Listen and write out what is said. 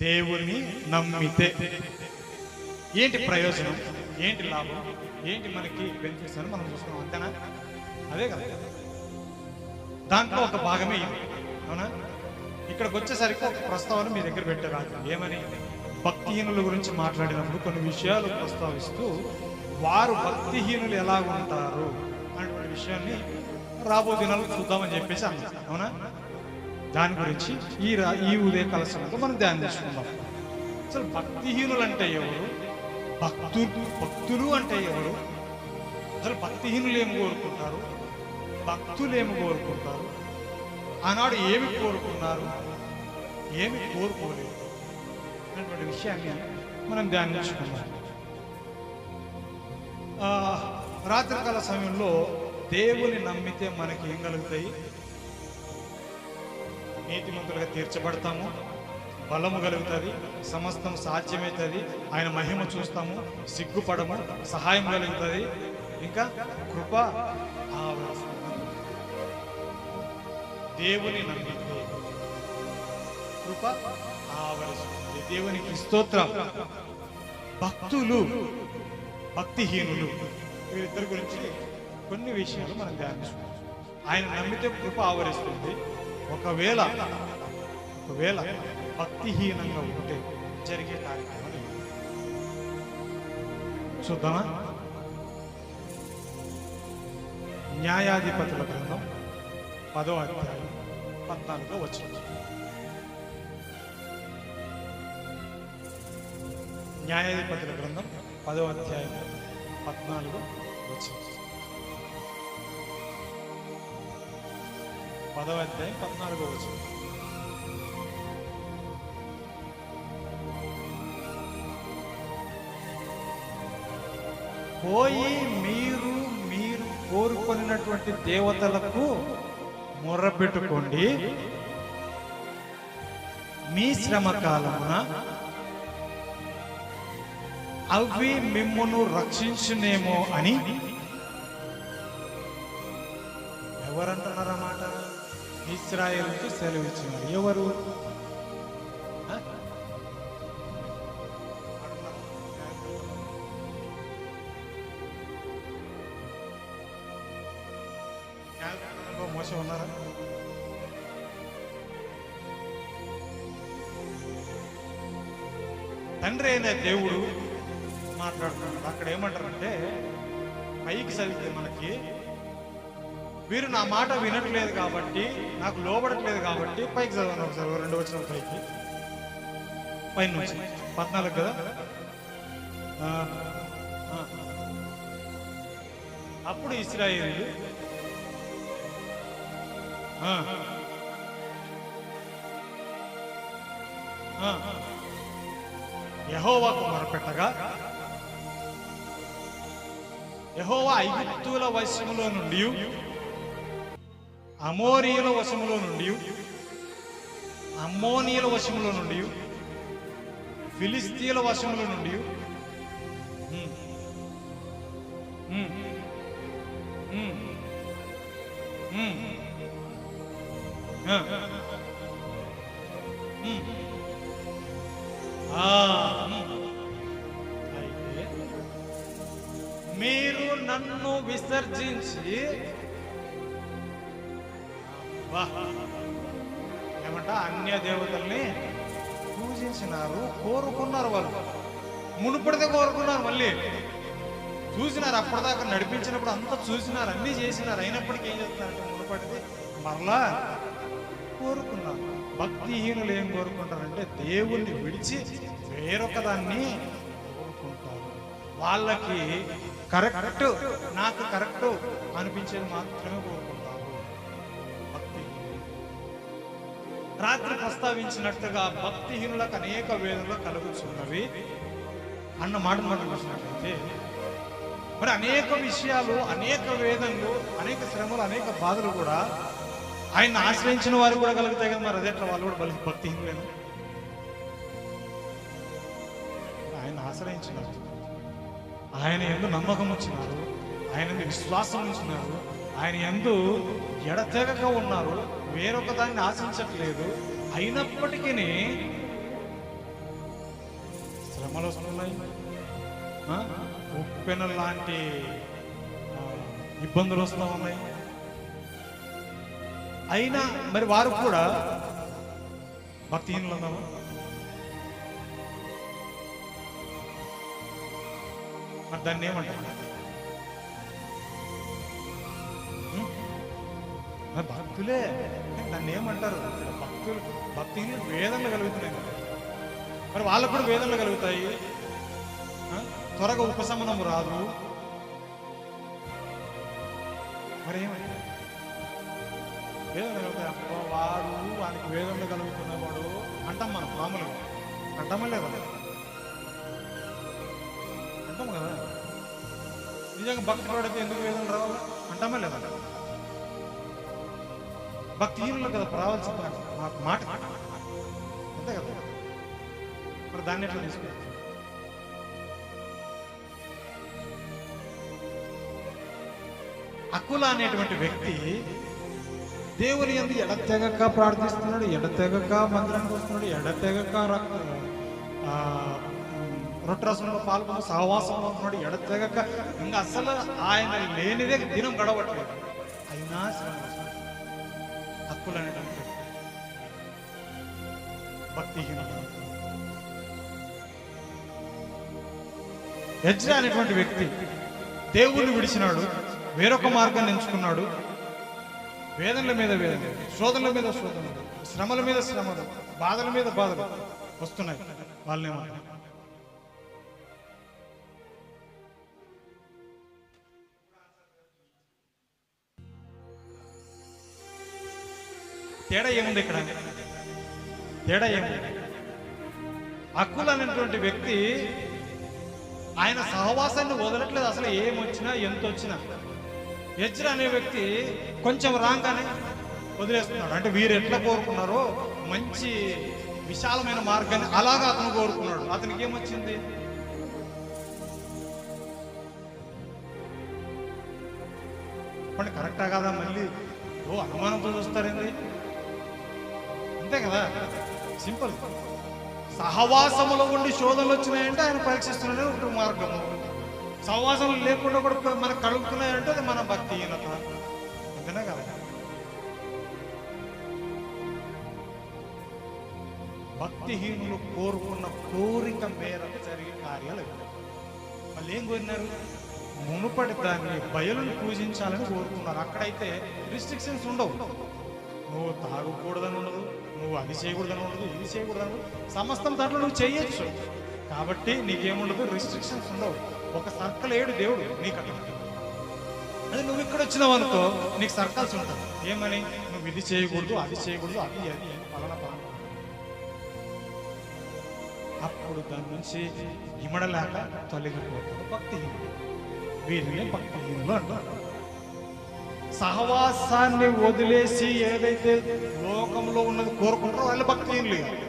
దేవుని నమ్మితే ఏంటి ప్రయోజనం? ఏంటి లాభం? ఏంటి మనకి బెనిఫిట్స్ అని మనం చూసుకున్నాం అంతేనా? అదే కదా. దాంట్లో ఒక భాగమే అవునా? ఇక్కడికి వచ్చేసరికి ఒక ప్రస్తావన మీ దగ్గర పెట్టారు ఏమని? భక్తిహీనుల గురించి మాట్లాడినప్పుడు కొన్ని విషయాలు ప్రస్తావిస్తూ వారు భక్తిహీనులు ఎలా ఉంటారు? అనేటువంటి విషయాన్ని రాబో దినాలు చూద్దామని చెప్పేసి అన్నారు అవునా? దాని గురించి ఈ రా ఈ ఉదయ కలసంలో మనం ధ్యానం చేసుకుందాం. అసలు భక్తిహీనులు అంటే ఎవరు? భక్తులు భక్తులు అంటే ఎవరు? అసలు భక్తిహీనులు ఏమి కోరుకుంటారు? భక్తులు ఏమి కోరుకుంటారు? ఆనాడు ఏమి కోరుకున్నారు? ఏమి కోరుకోలేదు. చెప్పినటువంటి విషయాన్ని మనం ధ్యానించుకున్నాం రాత్రికాల సమయంలో దేవుని నమ్మితే మనకి ఏం కలుగుతాయి? నీతిమంతులుగా తీర్చబడతాము బలము కలుగుతుంది సమస్తం సాధ్యమవుతుంది ఆయన మహిమ చూస్తాము సిగ్గుపడము సహాయం కలుగుతుంది ఇంకా కృప దేవుని నమ్మితే కృప ఆవరిస్తుంది దేవునికి స్తోత్రం. భక్తులు భక్తిహీనులు వీరిద్దరి గురించి కొన్ని విషయాలు మనం ధ్యానించుకోవచ్చు ఆయన నమ్మితే కృప ఆవరిస్తుంది. ఒకవేళ ఒకవేళ భక్తిహీనంగా ఉంటే జరిగే కార్యక్రమాలు చూద్దామా? న్యాయాధిపతుల గ్రంథం పదో అధ్యాయం పద్నాలుగో వచ్చిన న్యాయాధిపతుల గ్రంథం పదో అధ్యాయం పద్నాలుగు వచ్చిన పదవ అధ్యాయం పద్నాలుగో వచ్చిన పోయి మీరు మీరు కోరుకున్నటువంటి దేవతలకు మొర్రపెట్టుకోండి మీ శ్రమ కాలమున అవి మిమ్మును రక్షించునేమో అని? ఎవరంటున్నారన్నమాట? ఇస్రాయల్కు సెలవిచ్చినారు ఎవరు? ఆ? ఉన్నారా? తండ్రి అయిన దేవుడు మాట్లాడుతున్నాడు. అక్కడ ఏమంటారంటే పైకి చదివితే మనకి వీరు నా మాట వినట్లేదు కాబట్టి నాకు లోబడట్లేదు కాబట్టి పైకి చదవను ఒకసారి రెండు వచ్చిన పైకి. పైన పద్నాలుగు కదా? అప్పుడు ఇస్రాయేలీలు యహోవాకు మొరపెట్టగా యహోవా ఐగుప్తుల వశములో నుండి అమోరియుల వశములో నుండి అమ్మోనియుల వశములో నుండి ఫిలిస్తీన్ల వశములో నుండి నన్ను విసర్జించి. ఏమంట? అన్య దేవతల్ని పూజించినారు కోరుకున్నారు వాళ్ళు. మునుపడితే కోరుకున్నారు మళ్ళీ. చూసినారు అప్పటిదాకా నడిపించినప్పుడు అంతా చూసినారు అన్నీ చేసినారు. అయినప్పటికీ ఏం చేస్తున్నారంటే మునుపడితే మరలా కోరుకున్నారు. భక్తిహీనులు ఏం కోరుకుంటారంటే దేవుణ్ణి విడిచి వేరొక దాన్ని కోరుకుంటారు. వాళ్ళకి కరెక్ట్ నాకు కరెక్ట్ అనిపించేది మాత్రమే కోరుకుంటారు రాత్రి ప్రస్తావించినట్టుగా భక్తిహీనులకు అనేక వేదనలు కలుగుతున్నవి. అన్న మాట మనం చూసినట్లయితే మరి అనేక విషయాలు అనేక వేదనలు అనేక శ్రమలు అనేక బాధలు కూడా ఆయన ఆశ్రయించిన వారు కూడా కలుగుతాయి కదా మరి. అదేట్లా వాళ్ళు కూడా బలి భక్తిహీనులేను? ఆయన ఆశ్రయించినట్టు. ఆయన ఎందు నమ్మకం ఉంచినారు. ఆయన ఎందుకు విశ్వాసం ఉంచినారు. ఆయన ఎందు ఎడతెగక ఉన్నారు. వేరొక దాన్ని ఆశించట్లేదు. అయినప్పటికీ శ్రమలు వస్తున్నాయి. ఉప్పెన లాంటి ఇబ్బందులు వస్తూ ఉన్నాయి. అయినా మరి వారు కూడా భక్తిహీనులు ఉన్నాము మరి దాన్ని ఏమంటారు మరి భక్తులే దాన్ని ఏమంటారు? భక్తులు భక్తికి వేదనలు కలుగుతున్నాయి. మరి వాళ్ళకు కూడా వేదనలు కలుగుతాయి. త్వరగా ఉపశమనం రాదు. మరి ఏమంటారు వేదన కలుగుతాయి. అబ్బా వాడు వానికి వేదనలు కలుగుతున్నవాడు అంటాం మనం మామూలుగా. అంటామా లేదా? అంటాం కదా? నిజంగా భక్తి పడితే ఎందుకు వేదన రావాలా? అంటామా లేదా? భక్తిహీనులు కదా రావాల్సిన మాకు మాట అంతే కదా? మరి దాన్ని ఎట్లా తీసుకోవచ్చు అకుల అనేటువంటి వ్యక్తి దేవుని ఎందు ఎడతెగక ప్రార్థిస్తున్నాడు ఎడతెగక మందిరానికి వస్తున్నాడు ఎడతెగక రక్త పాల్గొన్న సహవాసంలో ఉంటున్నాడు ఎడతెగక ఇంకా అసలు ఆయన లేనిదే దినం గడవట్లేదు. అయినా శ్రమ వస్తుంది. హక్కులు అనేటువంటి వ్యక్తి. భక్తిహీనుడు అనేటువంటి వ్యక్తి దేవుణ్ణి విడిచినాడు వేరొక మార్గాన్ని ఎంచుకున్నాడు. వేదనల మీద వేదన శోధనల మీద శోధనలు శ్రమల మీద శ్రమలు బాధల మీద బాధలు వస్తున్నాయి. వాళ్ళేమో తేడా ఏముంది ఇక్కడ? తేడా ఏముంది? అక్కులు అనేటువంటి వ్యక్తి ఆయన సహవాసాన్ని వదలట్లేదు. అసలు ఏమొచ్చినా ఎంత వచ్చినా యజ్ర అనే వ్యక్తి కొంచెం రాగానే వదిలేస్తున్నాడు. అంటే వీరు ఎట్లా కోరుకున్నారో మంచి విశాలమైన మార్గాన్ని అలాగా అతను కోరుకున్నాడు. అతనికి ఏమొచ్చింది? చెప్పండి కరెక్టా కదా మళ్ళీ? ఓ అనుమానంతో చూస్తారండి అంతే కదా? సింపుల్. సహవాసములో ఉండి శోధనలు వచ్చినాయంటే ఆయన పరీక్షిస్తున్నాడే ఒక మార్గము. సహవాసం లేకుండా కూడా మనకు కలుగుతున్నాయంటే అది మన భక్తిహీనత. అంతేనా కదా? భక్తిహీనులు కోరుకున్న కోరిక మేరకు జరిగే కార్యాలు వాళ్ళు ఏం కోరినారు? మునుపటి దాన్ని బయలుని పూజించాలని కోరుకున్నారు. అక్కడైతే రిస్ట్రిక్షన్స్ ఉండవు. నువ్వు తాగకూడదని ఉండదు. నువ్వు అది చేయకూడదని ఉండదు ఇది చేయకూడదని సమస్తం దాంట్లో నువ్వు చేయొచ్చు. కాబట్టి నీకేముండదు? రిస్ట్రిక్షన్స్ ఉండవు. ఒక సర్కిల్ ఏడు దేవుడు నీకు అక్కడ. అది నువ్వు ఇక్కడ వచ్చినావు అనుకో నీకు సర్కల్స్ ఉంటాయి. ఏమని? నువ్వు ఇది చేయకూడదు అది చేయకూడదు అది అది అని పలానా పలానా. అప్పుడు దాని నుంచి ఇమడలేక తొలగిపోతాడు భక్తిహీనుడు. వీరిని భక్తిహీనులు అంటారు. సహవాసాన్ని వదిలేసి ఏదైతే లోకంలో ఉన్నది కోరుకుంటారో వాళ్ళ భక్తి ఏం లేదు